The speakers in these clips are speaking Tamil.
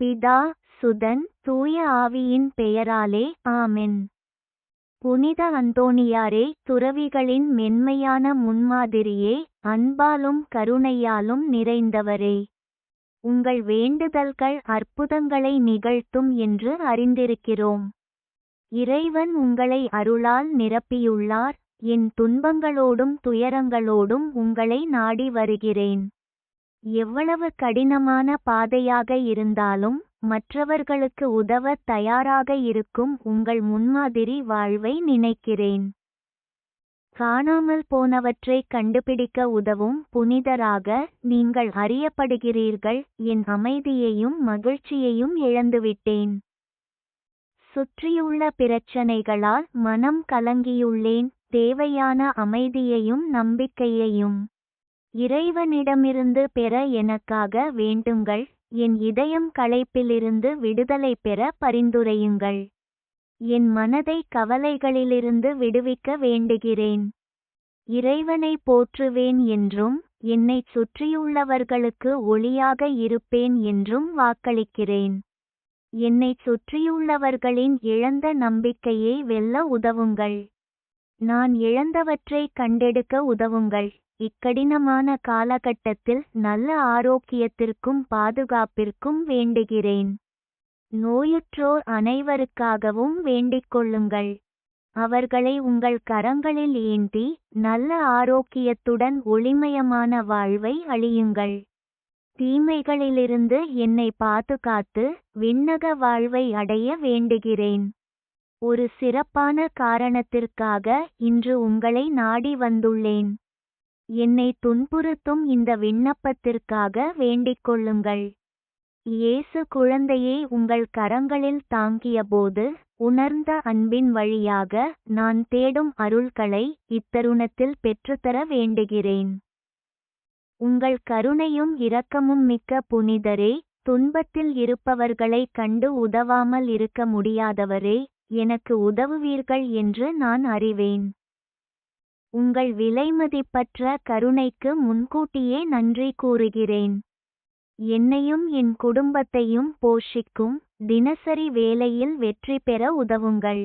பிதா சுதன் தூய ஆவியின் பெயராலே ஆமென். புனித அந்தோணியாரே துறவிகளின் மென்மையான முன்மாதிரியே அன்பாலும் கருணையாலும் நிறைந்தவரே. உங்கள் வேண்டுதல்கள் அற்புதங்களை நிகழ்த்தும் என்று அறிந்திருக்கிறோம். இறைவன் உங்களை அருளால் நிரப்பியுள்ளார். என் துன்பங்களோடும் துயரங்களோடும் உங்களை நாடி வருகிறேன். எவ்வளவு கடினமான பாதையாக இருந்தாலும் மற்றவர்களுக்கு உதவ தயாராக இருக்கும் உங்கள் முன்மாதிரி வாழ்வை நினைக்கிறேன். காணாமல் போனவற்றை கண்டுபிடிக்க உதவும் புனிதராக நீங்கள் அறியப்படுகிறீர்கள். என் அமைதியையும் மகிழ்ச்சியையும் இழந்துவிட்டேன். சுற்றியுள்ள பிரச்சனைகளால் மனம் கலங்கியுள்ளேன். தேவையான அமைதியையும் நம்பிக்கையையும் இறைவனிடமிருந்து பெற எனக்காக வேண்டுங்கள். என் இதயம் களைப்பிலிருந்து விடுதலை பெற பரிந்துரையுங்கள். என் மனதை கவலைகளிலிருந்து விடுவிக்க வேண்டுகிறேன். இறைவனை போற்றுவேன் என்றும் என்னைச் சுற்றியுள்ளவர்களுக்கு ஒளியாக இருப்பேன் என்றும் வாக்களிக்கிறேன். என்னைச் சுற்றியுள்ளவர்களின் இழந்த நம்பிக்கையை வெல்ல உதவுங்கள். நான் இழந்தவற்றை கண்டெடுக்க உதவுங்கள். இக்கடினமான காலகட்டத்தில் நல்ல ஆரோக்கியத்திற்கும் பாதுகாப்பிற்கும் வேண்டுகிறேன். நோயுற்றோர் அனைவருக்காகவும் வேண்டிக் கொள்ளுங்கள். அவர்களை உங்கள் கரங்களில் ஏந்தி நல்ல ஆரோக்கியத்துடன் ஒளிமயமான வாழ்வை அழியுங்கள். தீமைகளிலிருந்து என்னை பாதுகாத்து விண்ணக வாழ்வை அடைய வேண்டுகிறேன். ஒரு சிறப்பான காரணத்திற்காக இன்று உங்களை நாடி வந்துள்ளேன். என்னை துன்புறுத்தும் இந்த விண்ணப்பத்திற்காக வேண்டிக் கொள்ளுங்கள். இயேசு குழந்தையை உங்கள் கரங்களில் தாங்கியபோது உணர்ந்த அன்பின் வழியாக நான் தேடும் அருள்களை இத்தருணத்தில் பெற்றுத்தர வேண்டுகிறேன். உங்கள் கருணையும் இரக்கமும் மிக்க புனிதரே துன்பத்தில் இருப்பவர்களை கண்டு உதவாமல் இருக்க முடியாதவரே எனக்கு உதவுவீர்கள் என்று நான் அறிவேன். உங்கள் விலைமதிப்பற்ற கருணைக்கு முன்கூட்டியே நன்றி கூறுகிறேன். என்னையும் என் குடும்பத்தையும் போஷிக்கும் தினசரி வேலையில் வெற்றி பெற உதவுங்கள்.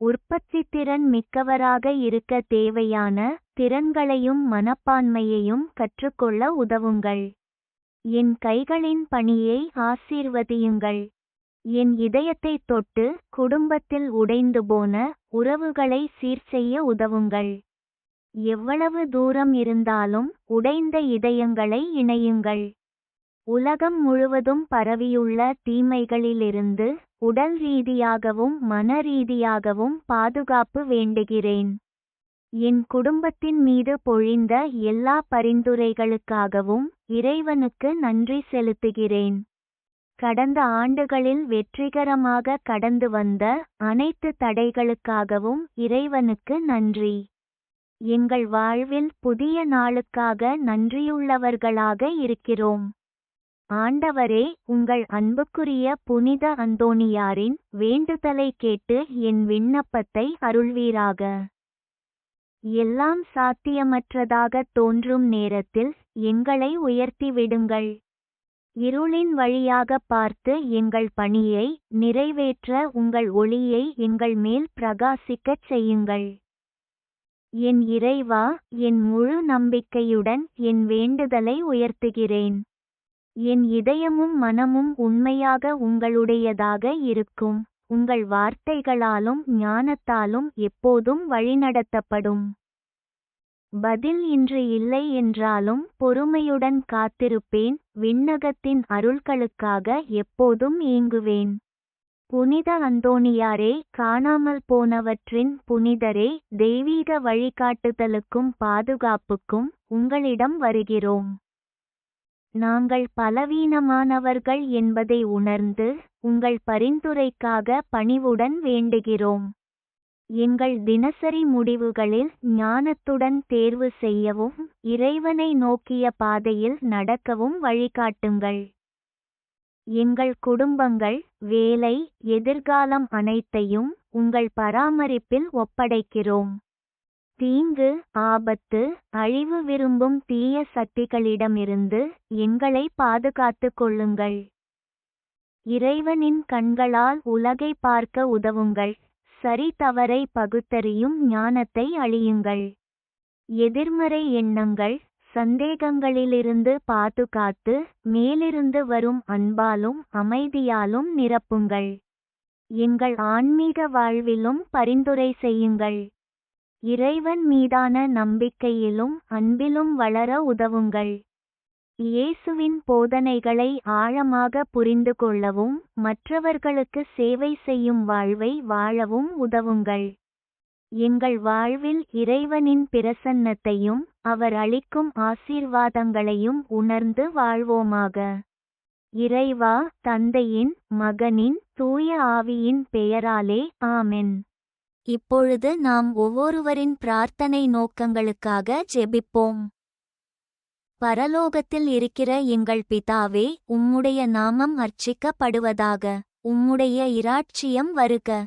உற்பத்தித்திறன் மிக்கவராக இருக்க தேவையான திறன்களையும் மனப்பான்மையையும் கற்றுக்கொள்ள உதவுங்கள். என் கைகளின் பணியை ஆசீர்வதியுங்கள். என் இதயத்தை தொட்டு குடும்பத்தில் உடைந்து போன உறவுகளை சீர்செய்ய உதவுங்கள். எவ்வளவு தூரம் இருந்தாலும் உடைந்த இதயங்களை இணையுங்கள். உலகம் முழுவதும் பரவியுள்ள தீமைகளிலிருந்து உடல் ரீதியாகவும் மன ரீதியாகவும் பாதுகாப்பு வேண்டுகிறேன். என் குடும்பத்தின் மீது பொழிந்த எல்லா பரிந்துரைகளுக்காகவும் இறைவனுக்கு நன்றி செலுத்துகிறேன். கடந்த ஆண்டுகளில் வெற்றிகரமாக கடந்து வந்த அனைத்து தடைகளுக்காகவும் இறைவனுக்கு நன்றி. எங்கள் வாழ்வில் புதிய நாளுக்காக நன்றியுள்ளவர்களாக இருக்கிறோம். ஆண்டவரே உங்கள் அன்புக்குரிய புனித அந்தோணியாரின் வேண்டுதலை கேட்டு என் விண்ணப்பத்தை அருள்வீராக. எல்லாம் சாத்தியமற்றதாக தோன்றும் நேரத்தில் எங்களை உயர்த்தி விடுங்கள். இருளின் வழியாக பார்த்து எங்கள் பணியை நிறைவேற்ற உங்கள் ஒளியை எங்கள் மேல் பிரகாசிக்கச் செய்யுங்கள். என் இறைவா என் முழு நம்பிக்கையுடன் என் வேண்டுதலை உயர்த்துகிறேன். என் இதயமும் மனமும் உண்மையாக உங்களுடையதாக இருக்கும். உங்கள் வார்த்தைகளாலும் ஞானத்தாலும் எப்போதும் வழிநடத்தப்படும். பதில் இன்று இல்லை என்றாலும் பொறுமையுடன் காத்திருப்பேன். விண்ணகத்தின் அருள்களுக்காக எப்போதும் ஏங்குவேன். புனித அந்தோணியாரே காணாமல் போனவற்றின் புனிதரே தெய்வீக வழிகாட்டுதலுக்கும் பாதுகாப்புக்கும் உங்களிடம் வருகிறோம். நாங்கள் பலவீனமானவர்கள் என்பதை உணர்ந்து உங்கள் பரிந்துரைக்காக பணிவுடன் வேண்டுகிறோம். எங்கள் தினசரி முடிவுகளில் ஞானத்துடன் தேர்வு செய்யவும் இறைவனை நோக்கிய பாதையில் நடக்கவும் வழிகாட்டுங்கள். எங்கள் குடும்பங்கள் வேலை எதிர்காலம் அனைத்தையும் உங்கள் பராமரிப்பில் ஒப்படைக்கிறோம். தீங்கு ஆபத்து அழிவு விரும்பும் தீய சக்திகளிடமிருந்து எங்களை பாதுகாத்துக் கொள்ளுங்கள். இறைவனின் கண்களால் உலகை பார்க்க உதவுங்கள். சரி தவறை பகுத்தறியும் ஞானத்தை அழியுங்கள். எதிர்மறை எண்ணங்கள் சந்தேகங்களிலிருந்து பாதுகாத்து மேலிருந்து வரும் அன்பாலும் அமைதியாலும் நிரப்புங்கள். எங்கள் ஆன்மீக வாழ்விலும் பரிந்துரை செய்யுங்கள். இறைவன் மீதான நம்பிக்கையிலும் அன்பிலும் வளர உதவுங்கள். இயேசுவின் போதனைகளை ஆழமாக புரிந்து கொள்ளவும் மற்றவர்களுக்கு சேவை செய்யும் வாழ்வை வாழவும் உதவுங்கள். எங்கள் வாழ்வில் இறைவனின் பிரசன்னத்தையும் அவர் அளிக்கும் ஆசீர்வாதங்களையும் உணர்ந்து வாழ்வோமாக. இறைவா தந்தையின் மகனின் தூய ஆவியின் பெயராலே ஆமென். இப்பொழுது நாம் ஒவ்வொருவரின் பிரார்த்தனை நோக்கங்களுக்காக ஜெபிப்போம். பரலோகத்தில் இருக்கிற எங்கள் பிதாவே உம்முடைய நாமம் அர்ச்சிக்கப்படுவதாக உம்முடைய இராட்சியம் வருக.